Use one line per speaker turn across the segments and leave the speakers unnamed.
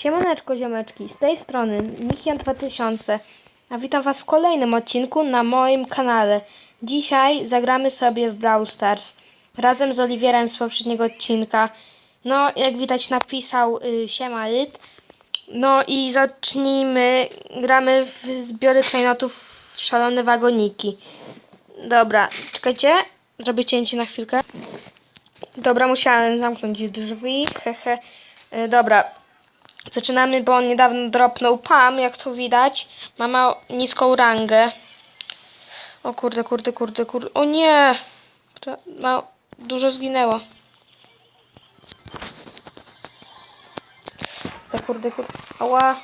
Siemaneczko ziomeczki, z tej strony Michian2000, a witam was w kolejnym odcinku na moim kanale. Dzisiaj zagramy sobie w Brawl Stars razem z Oliwierem z poprzedniego odcinka. No, jak widać napisał y. No i zacznijmy, gramy w zbiory klejnotów w szalone wagoniki. Dobra, czekajcie, zrobię cięcie na chwilkę. Dobra, musiałem zamknąć drzwi, hehe. Y, Dobra, Zaczynamy, bo on niedawno dropnął Pam, jak tu widać. Ma niską rangę. O kurde, kurde, kurde, kurde. O nie! Ma, dużo zginęło. O kurde, kurde. Ała.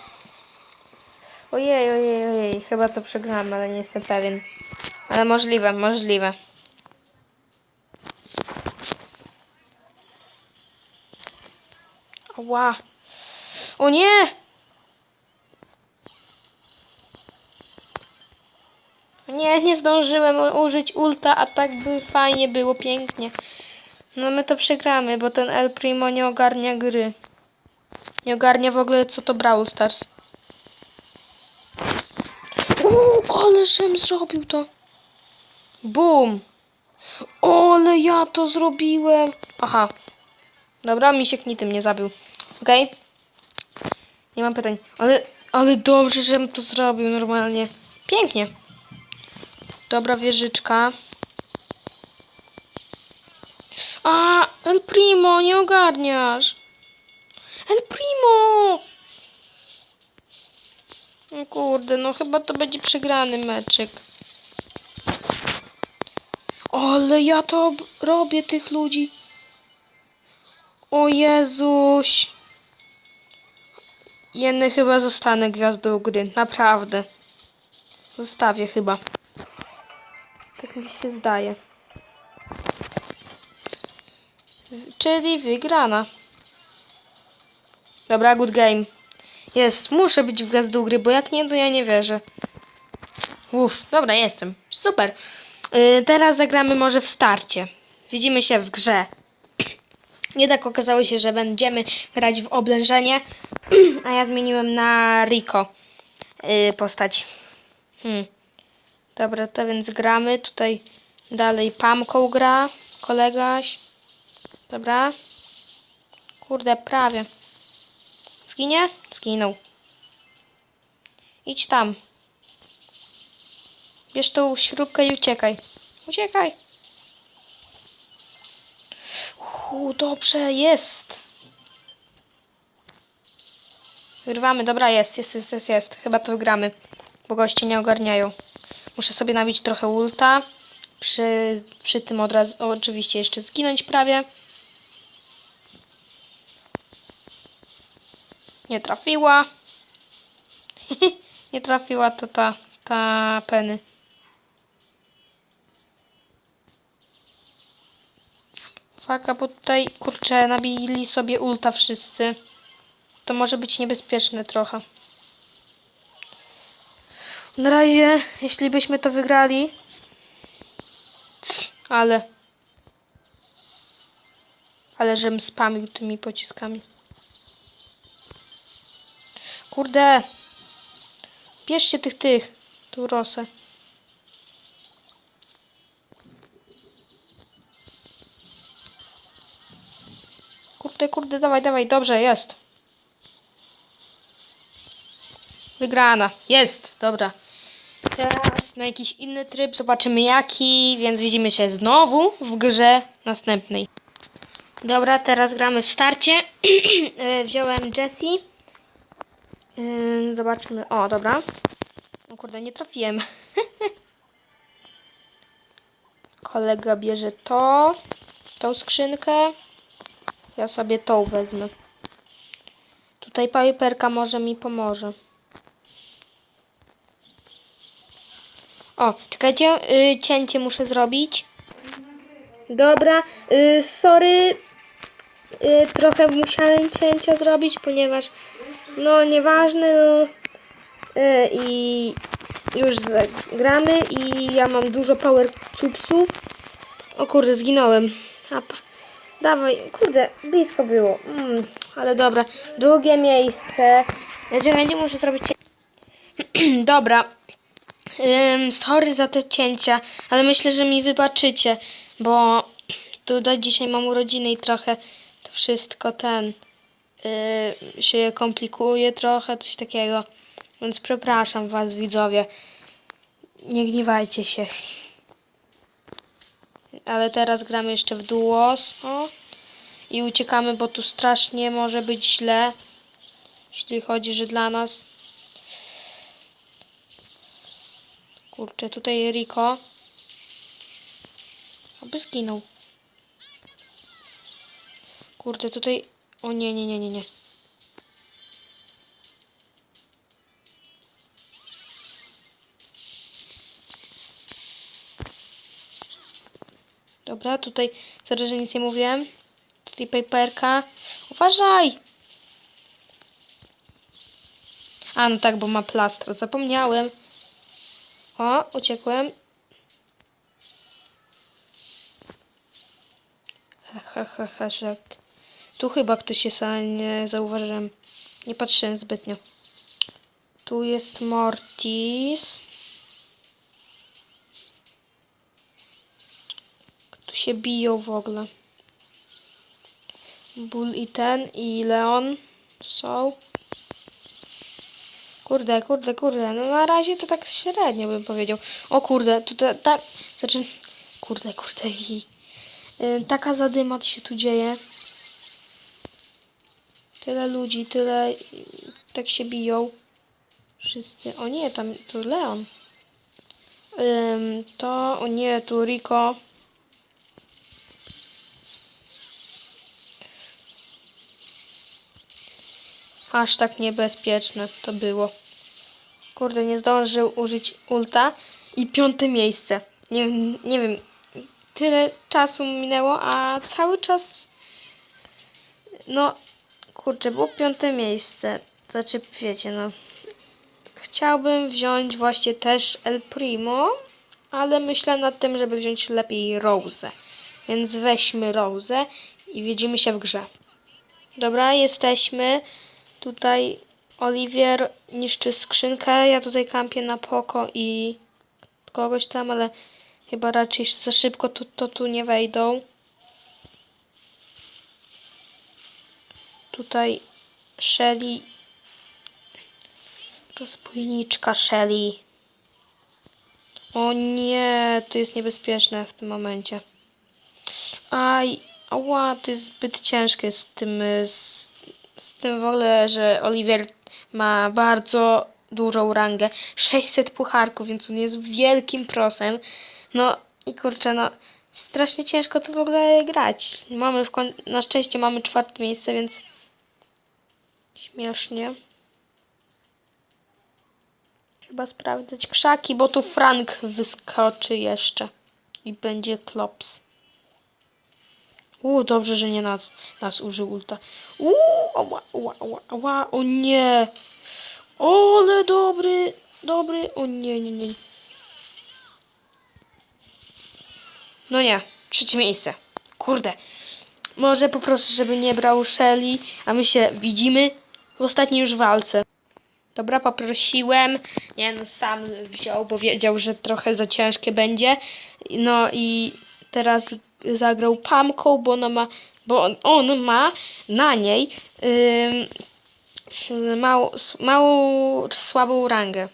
Ojej, ojej, ojej. Chyba to przegrałem, ale nie jestem pewien. Ale możliwe, możliwe. Ała. O nie! Nie, nie zdążyłem użyć ulta, a tak by fajnie było, pięknie. No my to przegramy, bo ten El Primo nie ogarnia gry. Nie ogarnia w ogóle co to Brawl Stars. Uuu, ale żem zrobił to. Bum! Ale ja to zrobiłem. Aha. Dobra, misiek ni tym nie zabił. Okej? Nie mam pytań. Ale, ale dobrze, żebym to zrobił normalnie. Pięknie. Dobra wieżyczka. A, El Primo, nie ogarniasz. El Primo! O kurde, no chyba to będzie przegrany meczek. Ale ja to ob- robię tych ludzi. O Jezuś. Jenny chyba zostanę gwiazdą gry. Naprawdę. Zostawię chyba. Tak mi się zdaje. Czyli wygrana. Dobra, good game. Jest, muszę być w gwiazdą gry, bo jak nie, to ja nie wierzę. Uff, dobra, jestem. Super. Yy, teraz zagramy może w starcie. Widzimy się w grze. Nie tak okazało się, że będziemy grać w oblężenie, a ja zmieniłem na Rico yy, postać. Hmm. Dobra, to więc gramy. Tutaj dalej Pamką gra kolegaś. Dobra. Kurde, prawie. Zginie? Zginął. Idź tam. Bierz tą śrubkę i uciekaj. Uciekaj. Dobrze, jest. Wyrwamy, dobra, jest, jest, jest, jest, jest. Chyba to wygramy, bo goście nie ogarniają. Muszę sobie nabić trochę ulta. Przy, przy tym od razu, oczywiście jeszcze zginąć prawie. Nie trafiła. nie trafiła to ta, ta Penny. Faka, bo tutaj, kurczę, nabili sobie ulta wszyscy. To może być niebezpieczne trochę. Na razie, jeśli byśmy to wygrali... Ale... Ale żem spamił tymi pociskami. Kurde! Bierzcie tych, tych. Tu rosę. Kurde, kurde, dawaj, dawaj, dobrze, jest. Wygrana, jest, dobra. Teraz na jakiś inny tryb, zobaczymy jaki, więc widzimy się znowu w grze następnej. Dobra, teraz gramy w starcie. E, Wziąłem Jessie. E, Zobaczmy, o, dobra. O kurde, nie trafiłem. Kolega bierze to, tą skrzynkę. Ja sobie tą wezmę. Tutaj Piperka może mi pomoże. O, czekajcie, y, cięcie muszę zrobić. Dobra, y, sorry. Y, trochę musiałem cięcia zrobić, ponieważ no nieważne, no. Y, I już zagramy i ja mam dużo power cupsów. O kurde, zginąłem. A, pa- Dawaj, kurde, blisko było. Mm, ale dobra. Drugie miejsce. Ja czekaj, muszę zrobić. dobra. Ym, sorry za te cięcia, ale myślę, że mi wybaczycie, bo tutaj dzisiaj mam urodziny i trochę to wszystko ten yy, się komplikuje trochę, coś takiego. Więc przepraszam was, widzowie. Nie gniewajcie się. Ale teraz gramy jeszcze w duos. O. I uciekamy, bo tu strasznie może być źle. Jeśli chodzi, że dla nas. Kurczę, tutaj Rico. Aby zginął. Kurde, tutaj... O nie, nie, nie, nie, nie. Dobra, tutaj sorry, że nic nie mówiłem. Tutaj paperka. Uważaj! A, no tak, bo ma plaster. Zapomniałem. O, uciekłem. Ha, ha, ha, ha. Tu chyba ktoś jest, ale nie zauważyłem. Nie patrzyłem zbytnio. Tu jest Mortis. Tu się biją w ogóle. Bull i ten, i Leon są. Kurde, kurde, kurde. No na razie to tak średnio bym powiedział. O kurde, tutaj tak. Znaczy. Kurde, kurde. I, y, taka zadyma się tu dzieje. Tyle ludzi, tyle. tak się biją. Wszyscy. O nie, tam tu Leon. Ym, to, o nie, tu Rico. Aż tak niebezpieczne to było. Kurde, nie zdążył użyć ulta. I piąte miejsce. Nie, wiem- nie wiem, tyle czasu minęło, a cały czas... No, kurczę, było piąte miejsce. Znaczy, wiecie, no... Chciałbym wziąć właśnie też El Primo, ale myślę nad tym, żeby wziąć lepiej Rose. Więc weźmy Rose i widzimy się w grze. Dobra, jesteśmy. Tutaj Oliwier niszczy skrzynkę. Ja tutaj kampię na poko i kogoś tam, ale chyba raczej za szybko to, to tu nie wejdą. Tutaj Shelly. Rozbójniczka Shelly. O nie, to jest niebezpieczne w tym momencie. Aj, ała, to jest zbyt ciężkie z tym, z, z tym w że Oliver ma bardzo dużą rangę. 600 pucharków, więc on jest wielkim prosem. No i kurczę, no strasznie ciężko to w ogóle grać. Mamy w. Na szczęście mamy czwarte miejsce, więc śmiesznie. Trzeba sprawdzać krzaki, bo tu Frank wyskoczy jeszcze. I będzie klops. U, dobrze, że nie nas, nas użył ulta. U, ała, ała, ała, ała, o nie. Ole, dobry, dobry, o nie, nie, nie. No nie, trzecie miejsce. Kurde. Może po prostu, żeby nie brał Shelly, a my się widzimy w ostatniej już walce. Dobra, poprosiłem. Nie no, sam wziął, bo wiedział, że trochę za ciężkie będzie. No i teraz zagrał Pamką, bo ona ma, bo on, on ma na niej ym, małą, małą, słabą rangę.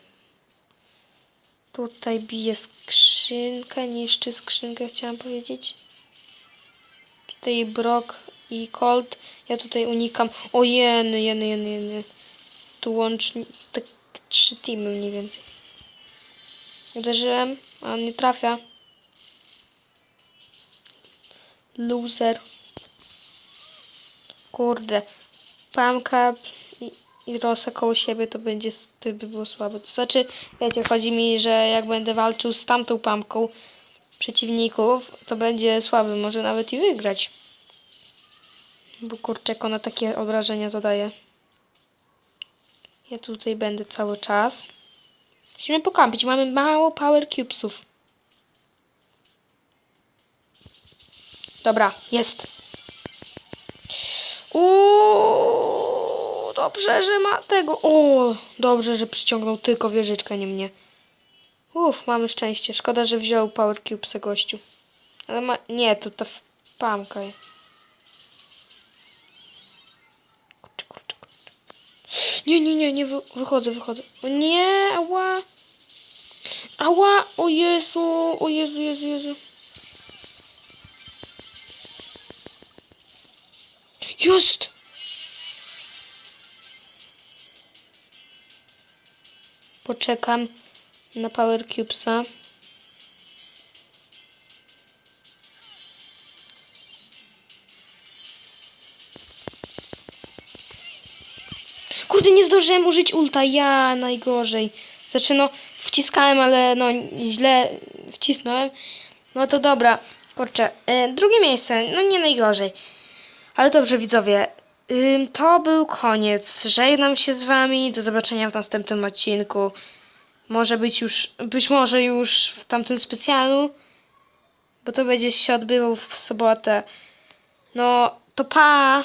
Tutaj bije skrzynkę, niszczy skrzynkę, chciałam powiedzieć. Tutaj Brock i Colt. Ja tutaj unikam. O jeny, jeny, jeny, jeny. Tu łącznie tak trzy teamy mniej więcej. Uderzyłem, a on nie trafia. Loser. Kurde. Pamka i, i Rosa koło siebie to będzie to by było słabe. To znaczy, wiecie, chodzi mi, że jak będę walczył z tamtą Pamką przeciwników, to będzie słaby. Może nawet i wygrać. Bo kurczek ona takie obrażenia zadaje. Ja tutaj będę cały czas. Musimy pokampić. Mamy mało power cubesów. Dobra, jest. Uuu, dobrze, że ma tego. O, dobrze, że przyciągnął tylko wieżyczkę, nie mnie. Uff, mamy szczęście. Szkoda, że wziął Power Cube gościu. Ale ma... Nie, to ta pamka. Kurczę, kurczę, kurczę. Nie, nie, nie, nie, wy, wychodzę, wychodzę. O nie, ała. Ała, o Jezu, o Jezu, Jezu, Jezu. Jest! Poczekam na Power Cubesa. Kurde, nie zdążyłem użyć ulta, ja najgorzej. Znaczy no, wciskałem, ale no źle wcisnąłem. No to dobra, kurczę. E, drugie miejsce, no nie najgorzej. Ale dobrze, widzowie. To był koniec. Żegnam się z wami. Do zobaczenia w następnym odcinku. Może być już, być może już w tamtym specjalu, bo to będzie się odbywał w sobotę. No, to pa!